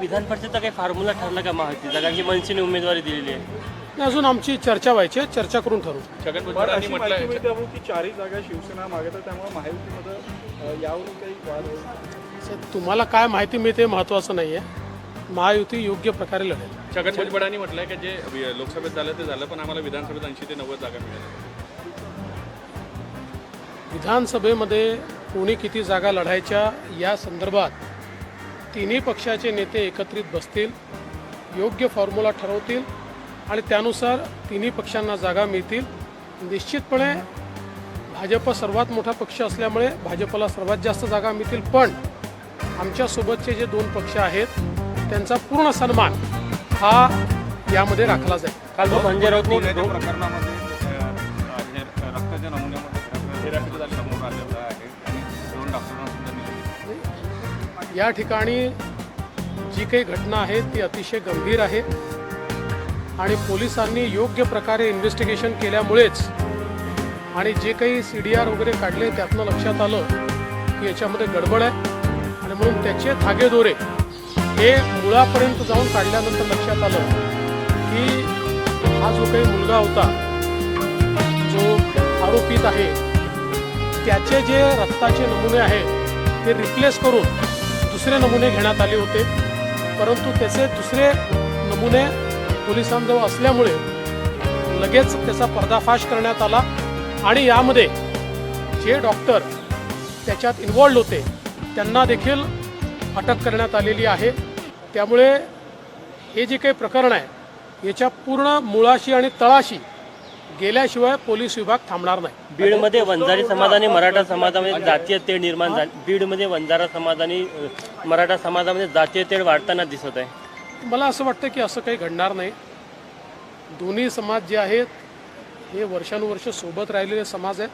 विधान परिषदचा काही फॉर्म्युला ठरला का महायुतीचा? कारण की मनसेने उमेदवारी दिलेली आहे. नाही, अजून आमची चर्चा व्हायची आहे. चर्चा करून ठरवू. छगन पण भुजबळांनी अशी म्हटलंय. माहिती मिळते अहो की चारही जागा शिवसेना मागत आहे त्यामुळे महायुतीमध्ये अ, यावरून काही वाद होईल. साहेब, तुम्हाला काय माहिती मिळते महत्त्वाचं नाही आहे महायुती योग्य प्रकारे लढेल. छगन भुजबळांनी म्हटलंय की जे वि- लोकसभेत झालं ते झालं पण आम्हाला विधानसभेत ऐंशी ते नव्वद जागा मिळाल्या. विधानसभेमध्ये कोणी किती जागा लढायच्या या संदर्भात तिन्ही पक्षाचे नेते एकत्रित बसतील योग्य फॉर्म्युला ठरवतील आणि त्यानुसार तिन्ही पक्षांना जागा मिळतील. निश्चितपणे भाजप सर्वात मोठा पक्ष असल्यामुळे भाजपला सर्वात जास्त जागा मिळतील. पण आमच्यासोबतचे जे दोन पक्ष आहेत त्यांचा पूर्ण सन्मान हा यामध्ये राखला जाईल. काल रक्ताच्या नमुन्यामध्ये या ठिकाणी जी काही घटना आहे ती अतिशय गंभीर आहे आणि पोलिसांनी योग्य प्रकारे इन्व्हेस्टिगेशन केल्यामुळेच आणि जे काही सी डी आर वगैरे काढले त्यातनं लक्षात आलं की याच्यामध्ये गडबड आहे. आणि म्हणून त्याचे धागेदोरे हे मुळापर्यंत जाऊन काढल्यानंतर लक्षात आलं की हा जो काही मुलगा होता जो आरोपित आहे त्याचे जे रक्ताचे नमुने आहेत ते रिप्लेस करून दुसरे नमुने घेण्यात आले होते. परंतु त्याचे दुसरे नमुने पोलिसांजवळ असल्यामुळे लगेच त्याचा पर्दाफाश करण्यात आला आणि यामध्ये जे डॉक्टर त्याच्यात इन्वॉल्ड होते त्यांना देखील अटक करण्यात आलेली आहे. त्यामुळे हे जे काही प्रकरण आहे याच्या पूर्ण मुळाशी आणि तळाशी गेल्याशिवाय पोलीस विभाग थांबणार नाही. बीडमध्ये वंजारी समाज आणि मराठा समाजामध्ये जातीय तेढ निर्माण झाली. बीडमध्ये वंजारा समाज आणि मराठा समाजामध्ये जातीय तेढ वाढताना दिसत आहे. मला असं वाटतं की असं काही घडणार नाही. दोन्ही समाज जे आहेत हे वर्षानुवर्ष सोबत राहिलेले समाज आहेत.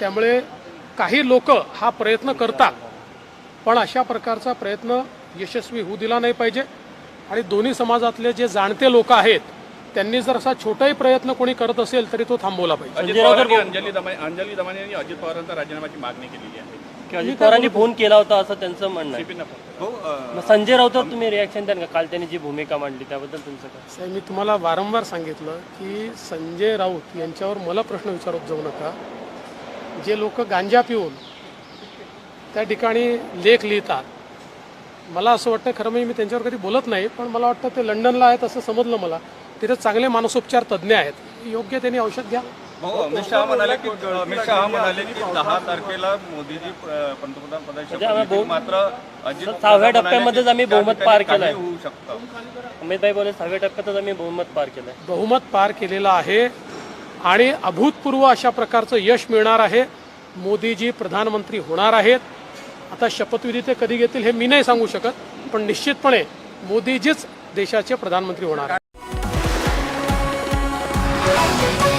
त्यामुळे काही लोक हा प्रयत्न करतात पण अशा प्रकारचा प्रयत्न यशस्वी होऊ दिला नाही पाहिजे. आणि दोन्ही समाजातले जे जाणते लोक आहेत त्यांनी जर असा छोटाही प्रयत्न कोणी करत असेल तरी तो थांबवला पाहिजे. राऊत पवारांनी अंजली दमानी अंजली दमानी यांनी अजित पवारांचा राजीनाम्याची मागणी केलेली आहे. की अजित पवारांनी फोन केला होता असं त्यांचं म्हणणं आहे. हो संजय राऊतवर तुम्ही रिॲक्शन द्या ना काल त्यांनी जी भूमिका मांडली त्याबद्दल तुमचं काय? साहेब मी तुम्हाला वारंवार सांगितलं की संजय राऊत यांच्यावर मला प्रश्न विचारत जाऊ नका. जे लोक गांजा पिऊन त्या ठिकाणी लेख लिहितात. मला असं वाटतं खरं म्हणजे मी त्यांच्यावर कधी बोलत नाही पण मला वाटतं ते लंडनला आहेत असं समजलं मला. तिथे चांगले मानसोपचार तज्ज्ञ आहेत. योग्य त्यांनी औषध घ्या. हो अमित शहा म्हणाले की अमित शहा म्हणाले की दहा तारखेला मोदीजी अ, पंतप्रधान पदाची म्हणजे आम्ही. बहु- मात्र अजित पवार सहाव्या म्हणाले टप्प्यामध्येच की आम्ही त्या बहुमत ठिकाणी पार काही केलंय. होऊ शकतं. अमितभाई बोले सहाव्या टप्प्यातच आम्ही बहुमत पार केलंय. बहुमत पार केलेलं आहे आणि अभूतपूर्व अशा प्रकारचं यश मिळणार आहे. मोदीजी प्रधानमंत्री होणार आहेत. आता शपथविधी ते कधी घेतील हे मी नाही सांगू शकत पण निश्चितपणे मोदीजीच देशाचे प्रधानमंत्री होणार आहेत. Thank you.